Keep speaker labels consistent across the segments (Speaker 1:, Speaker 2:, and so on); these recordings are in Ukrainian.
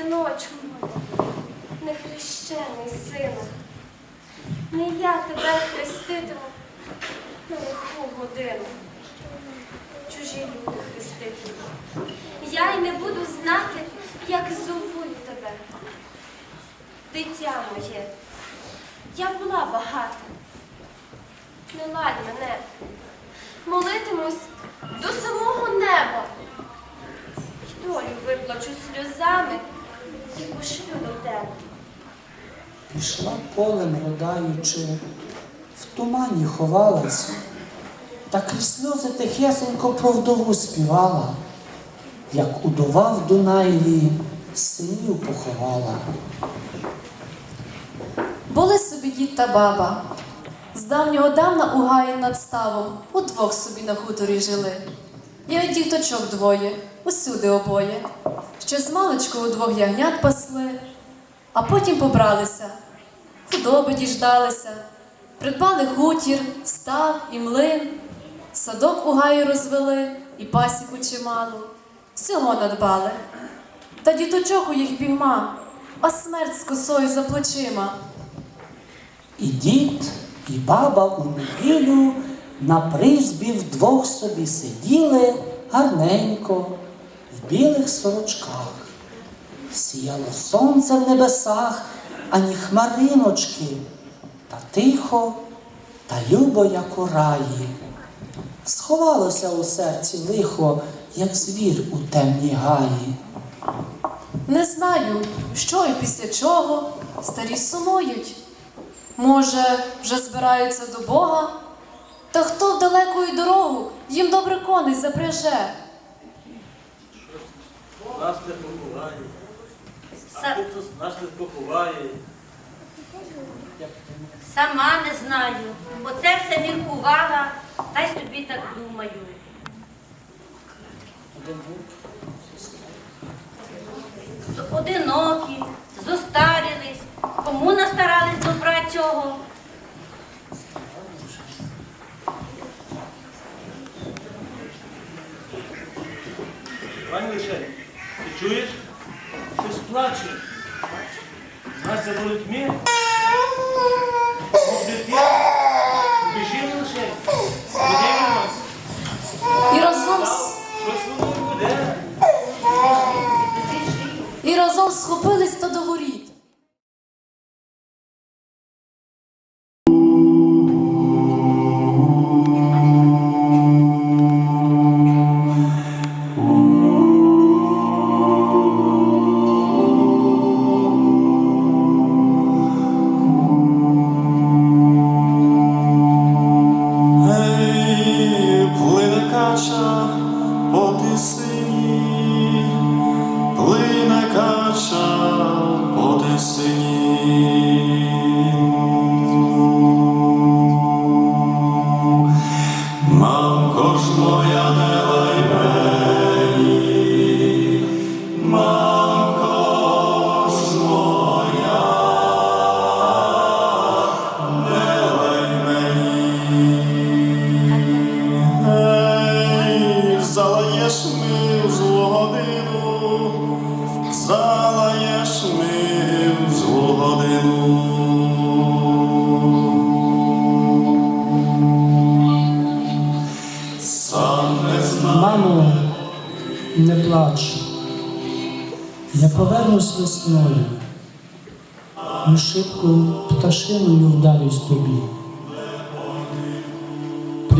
Speaker 1: синочку, нехрещений сина, не я тебе хреститиму на лиху годину. Чужі люди хреститимуть. Я й не буду знати, як зовуть тебе. Дитя моє, я була багата. Не ладь мене, молитимусь до самого неба. Долю виплачу сльозами і пошлю до тебе.
Speaker 2: Пішла полем родаючи, в тумані ховалась, та крізь сльози тихесенько про вдову співала, як удова в Дунаєві синів поховала.
Speaker 3: Були собі дід та баба. З давнього давна у гаї над ставом удвох собі на хуторі жили. І от діточок двоє, усюди обоє. Ще з маличку удвох ягнят пасли, а потім побралися, худоби діждалися, придбали хутір, став і млин, садок у гаї розвели і пасіку чималу. Всього надбали. Та діточок у їх бігма, а смерть з косою за плечима.
Speaker 2: І дід, і баба у неділю на призбі вдвох собі сиділи гарненько білих сорочках. Сіяло сонце в небесах, ані хмариночки, та тихо, та любо, як у раї. Сховалося у серці лихо, як звір у темній гаї.
Speaker 3: Не знаю, що і після чого старі сумують. Може, вже збираються до Бога? Та хто в далекою дорогу їм добре коней запряже?
Speaker 4: Нас не поховає. А
Speaker 5: Са-
Speaker 4: нас не поховає.
Speaker 5: Сама не знаю. Оце все міркувала, та й собі так думаю. Одинокі, зостарілись, кому настарались добра цього.
Speaker 4: Пані Лишень, ти чуєш? Щось плаче. Нас за воротьми. Мов дитина. Біжимо лише. Подивимось.
Speaker 3: І разом,
Speaker 4: Щось воно буде.
Speaker 3: і разом схопились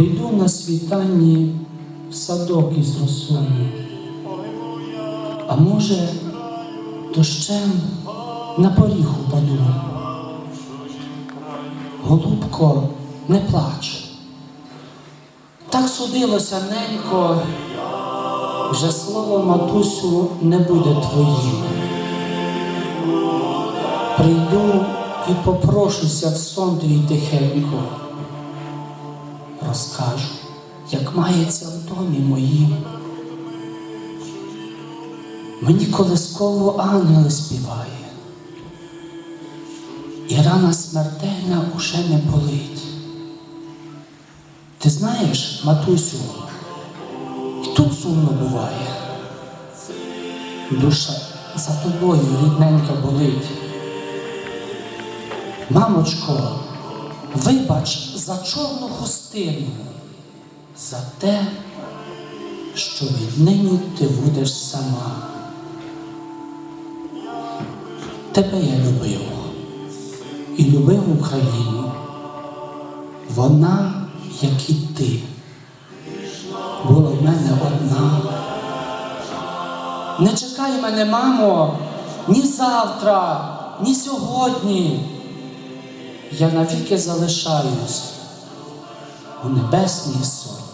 Speaker 2: Прийду на світанні в садок із росою. А може, дощем на поріг упаду. Голубко, не плач. Так судилося, ненько, вже слово матусю не буде твоїм. Прийду і попрошуся в сон твій тихенько, розкажу, як мається в домі моїм. Мені колисково ангел співає, і рана смертельна уже не болить. Ти знаєш, матусю, і тут сумно буває. Душа за тобою рідненька болить. Мамочко, вибач за чорну хустину, за те, що віднині ти будеш сама. Тебе я любив і любив Україну. Вона, як і ти, була в мене одна. Не чекай мене, мамо, ні завтра, ні сьогодні. Я навіки залишаюсь у небесній сотні.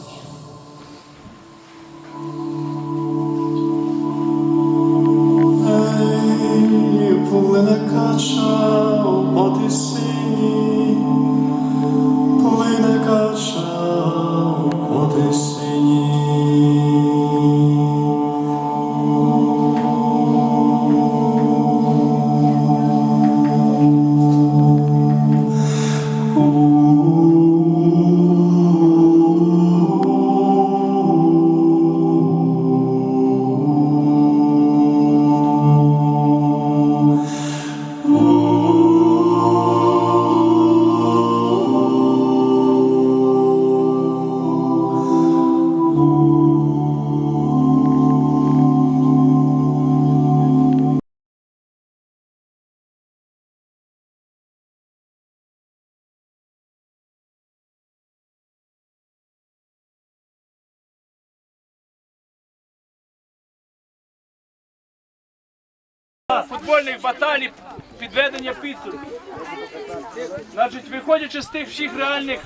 Speaker 6: Футбольних баталій підведення підсумку. Значить, виходячи з тих всіх реальних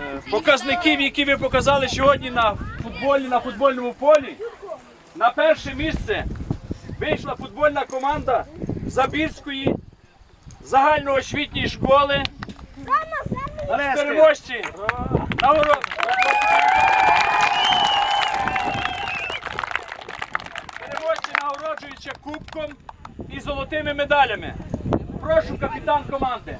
Speaker 6: е, показників, які ви показали сьогодні на футболі, на футбольному полі, на перше місце вийшла футбольна команда Забірської загальноосвітньої школи. Переможці. Нагород. Переможці нагороджуються кубком і золотими медалями. Прошу капітан команди.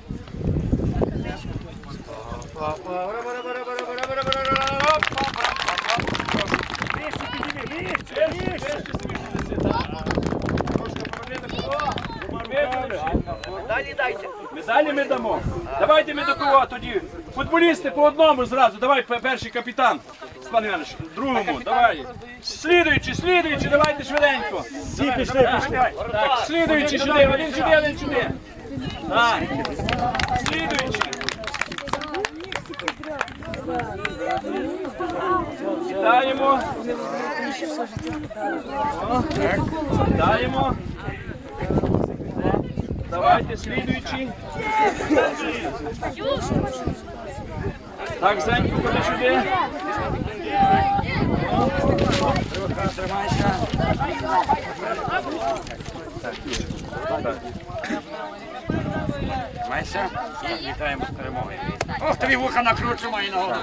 Speaker 6: Медалі дайте. Медалі ми дамо. Давайте ми до кого тоді. Футболісти по одному зразу. Давай перший капітан. Степан Іванович, другому, давай. Слідуючи, слідуючи, давайте швиденько. Всі пішли, пішли. Так, слідуючи сюди, один сюди, один сюди. Так. Слідуючи. Вітаємо. О, Вітаємо. Давайте слідуючи. Так, Зеньку, ходи сюди.
Speaker 7: Майся, вітаємо з перемогою. Ох, тобі вуха накручу мої ногу.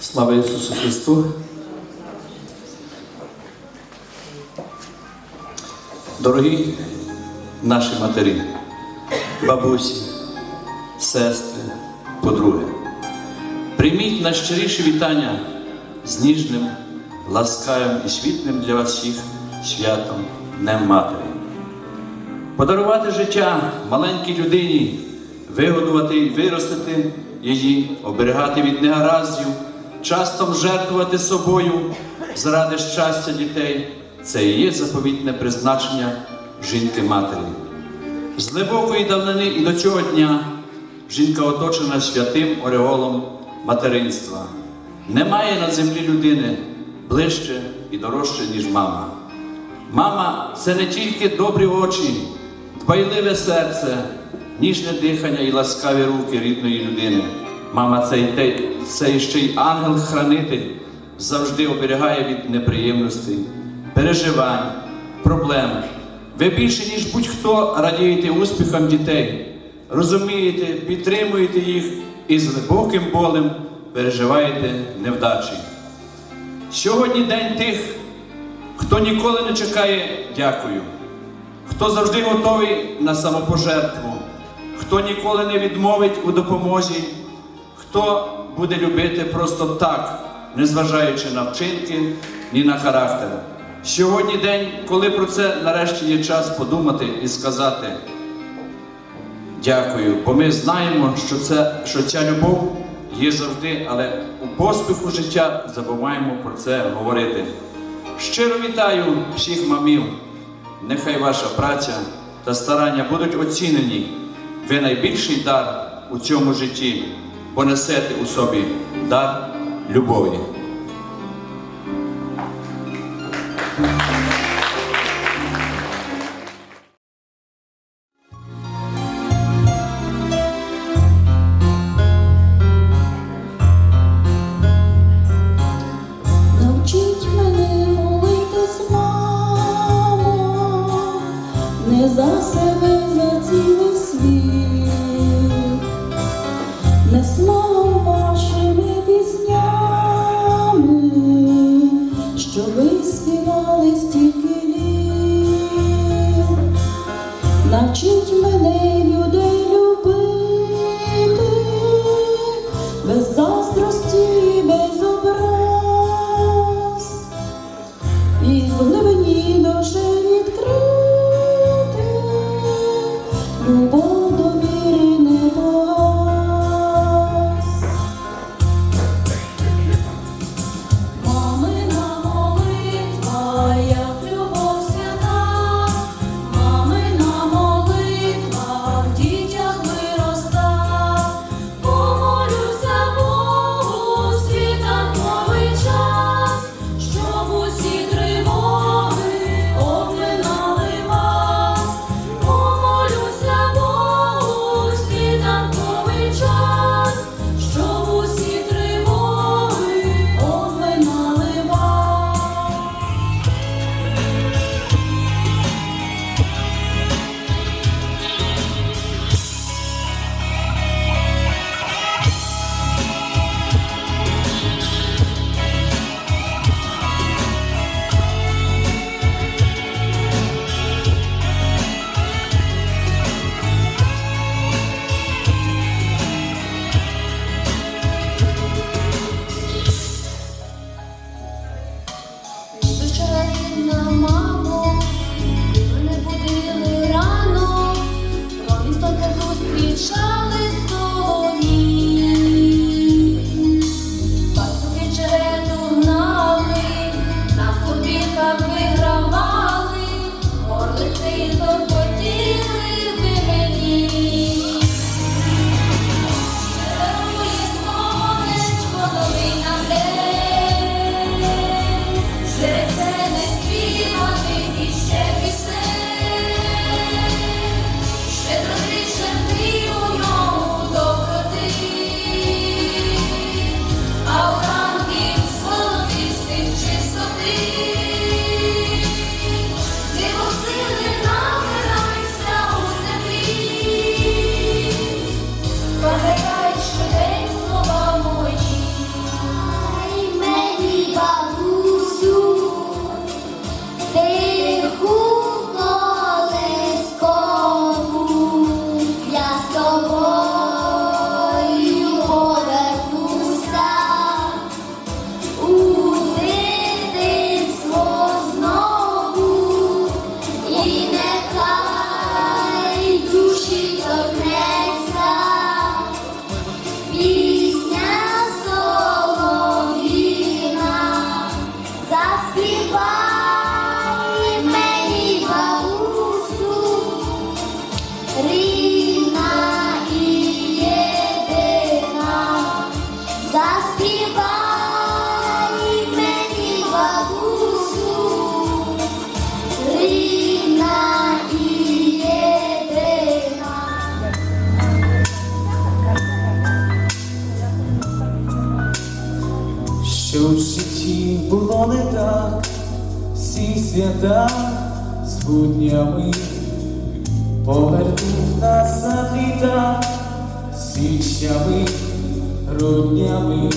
Speaker 8: Слава Ісусу Христу! Дорогі наші матері, бабусі, сестри, подруги, прийміть найщиріше вітання з ніжним, ласкавим і світлим для вас всіх святом Днем Матері. Подарувати життя маленькій людині, вигодувати і виростити її, оберігати від негараздів, часто жертвувати собою заради щастя дітей це і є заповітне призначення жінки-матері. З глибокої давнини і до цього дня жінка оточена святим ореолом материнства. Немає на землі людини ближче і дорожче, ніж мама. Мама це не тільки добрі очі, дбайливе серце, ніжне дихання і ласкаві руки рідної людини. Мама це, те, це ще й ангел-хранитель завжди оберігає від неприємностей, переживань, проблем. Ви більше, ніж будь-хто радієте успіхам дітей, розумієте, підтримуєте їх і з глибоким болем переживаєте невдачі. Сьогодні день тих, хто ніколи не чекає дякую, хто завжди готовий на самопожертву, хто ніколи не відмовить у допомозі, хто буде любити просто так, незважаючи на вчинки ні на характер. Сьогодні день, коли про це нарешті є час подумати і сказати дякую, бо ми знаємо, що, це, що ця любов є завжди, але у поспіху життя забуваємо про це говорити. Щиро вітаю всіх мамів. Нехай ваша праця та старання будуть оцінені. Ви найбільший дар у цьому житті, бо несете у собі дар любові.
Speaker 9: Свята
Speaker 10: з буднями, повернув нас на літа, січнями, груднями,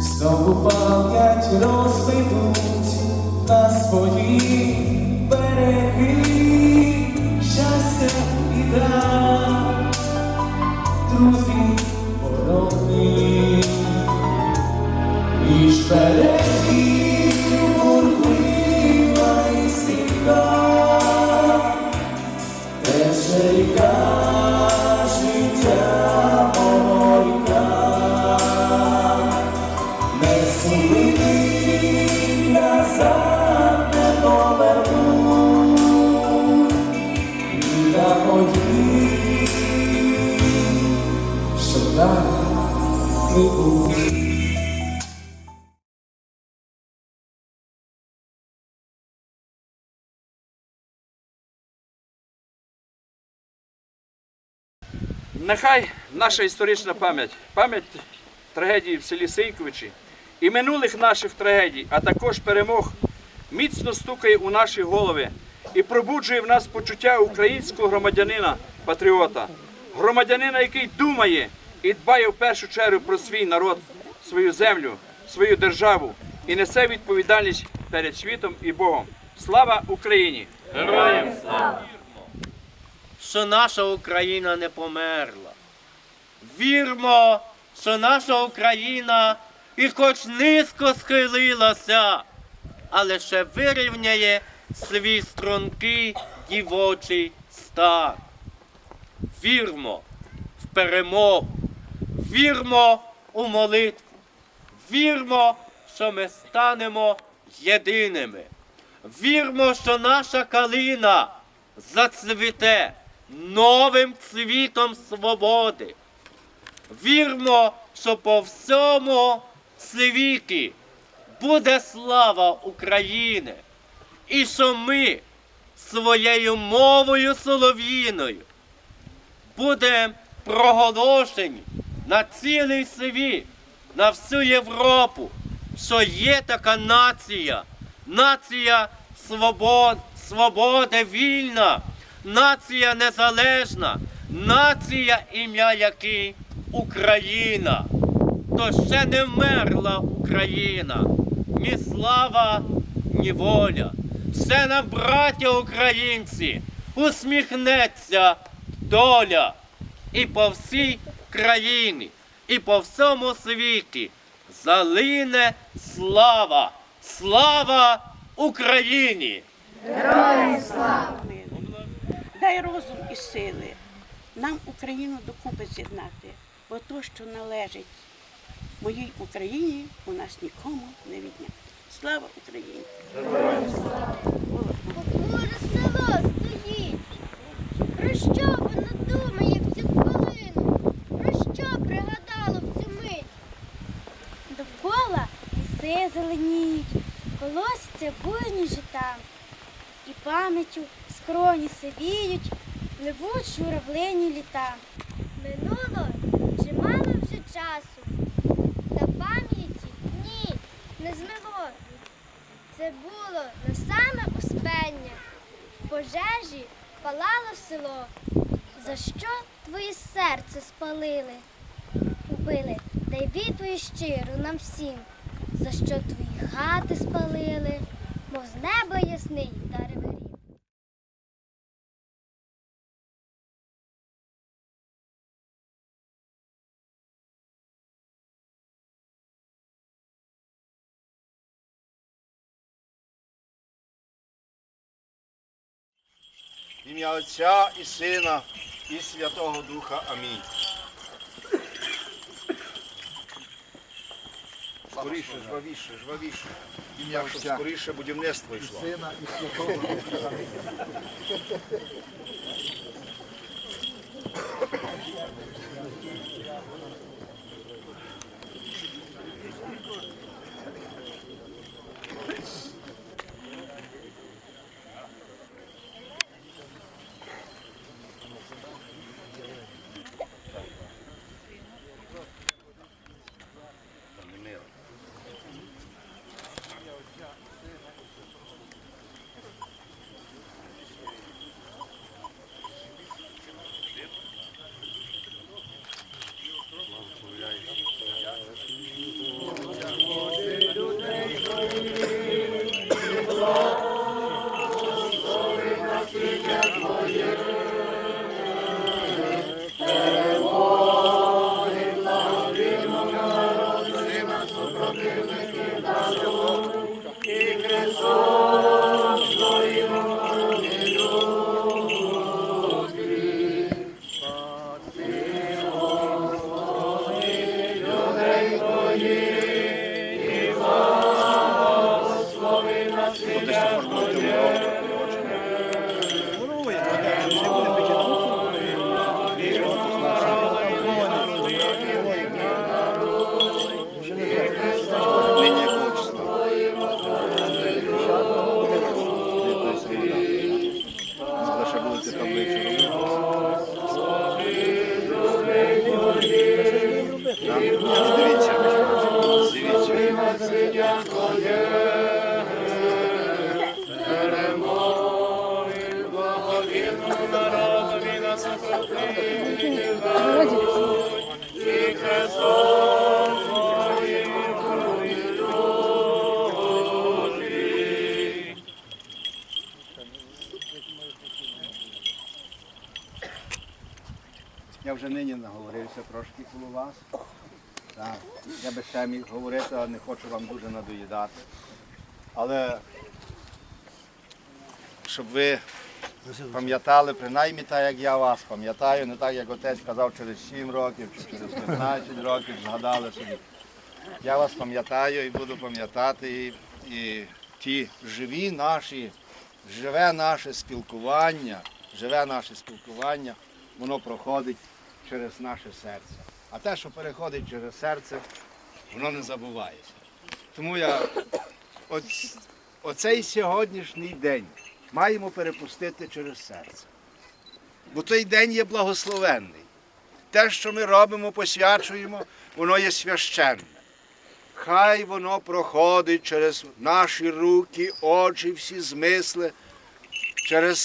Speaker 10: знову пам'ять розведуть на свої береги, щастя і дар, друзі ворони. Між берегів
Speaker 6: Нехай наша історична пам'ять, пам'ять трагедії в селі Сейковичі і минулих наших трагедій, а також перемог, міцно стукає у наші голови і пробуджує в нас почуття українського громадянина, патріота, громадянина, який думає і дбає в першу чергу про свій народ, свою землю, свою державу і несе відповідальність перед світом і Богом. Слава Україні! Героям!
Speaker 11: Що наша Україна не померла. Вірмо, що наша Україна і хоч низько схилилася, але ще вирівняє свій стрункий дівочий стан. Вірмо в перемогу, вірмо у молитву, вірмо, що ми станемо єдиними. Вірмо, що наша калина зацвіте новим цвітом свободи. Вірмо, що по всьому світі буде слава України, і що ми своєю мовою солов'їною будемо проголошені на цілий світ, на всю Європу, що є така нація, нація свобод, свободи вільна, нація незалежна, нація ім'я якій Україна. То ще не вмерла Україна, ні слава, ні воля. Ще нам, браття українці, усміхнеться доля і по всій країні, і по всьому світі залине слава. Слава Україні!
Speaker 12: Дай розум і сили нам Україну докупи з'єднати, бо то, що належить моїй Україні, у нас нікому не відняти. Слава Україні!
Speaker 5: Похмуре село стоїть. Про що воно думає в цю хвилину? Про що пригадало в цю мить? Довкола ліси зеленіють, колосся буйні жита. І пам'яттю скроні сивіють, пливуть журавлині літа. Минуло чимало вже часу. Та пам'яті ні, не змило. Це було на саме успення. В пожежі палало село. За що твоє серце спалили? Убили, дай відповідь щиру нам всім. За що твої хати спалили, мов з неба ясний вдарив
Speaker 7: ім'я Отця і Сина, і Святого Духа. Амінь. Скоріше, жвавіше, жвавіше. Ім'я Отця. Скоріше будівництво йшло. Сина і Святого Духа. Амінь. Я вже нині наговорився трошки коло вас. Так. Я би ще міг говорити, але не хочу вам дуже надоїдати. Але щоб ви пам'ятали, принаймні так, як я вас пам'ятаю, не так, як отець казав через 7 років чи через 15 років, згадали собі. Я вас пам'ятаю і буду пам'ятати і, і ті живі наші, живе наше спілкування, живе наше спілкування, воно проходить через наше серце. А те, що переходить через серце, воно не забувається. Тому я оць- оцей сьогоднішній день маємо перепустити через серце. Бо той день є благословенний. Те, що ми робимо, посвячуємо, воно є священне. Хай воно проходить через наші руки, очі, всі змисли, через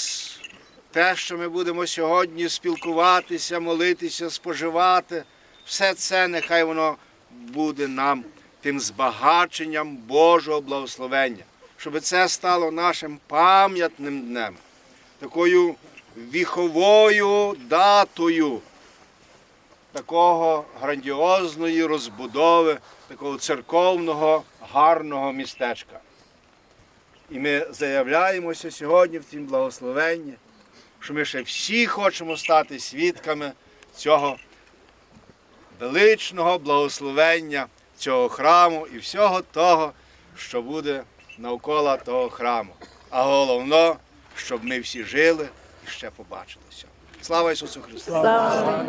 Speaker 7: те, що ми будемо сьогодні спілкуватися, молитися, споживати. Все це нехай воно буде нам тим збагаченням Божого благословення, щоб це стало нашим пам'ятним днем, такою віховою датою такого грандіозної розбудови, такого церковного гарного містечка. І ми заявляємося сьогодні в цім благословенні, що ми ще всі хочемо стати свідками цього величного благословення цього храму і всього того, що буде навколо того храму. А головно, щоб ми всі жили і ще побачилися. Слава Ісусу Христу!
Speaker 10: Слава!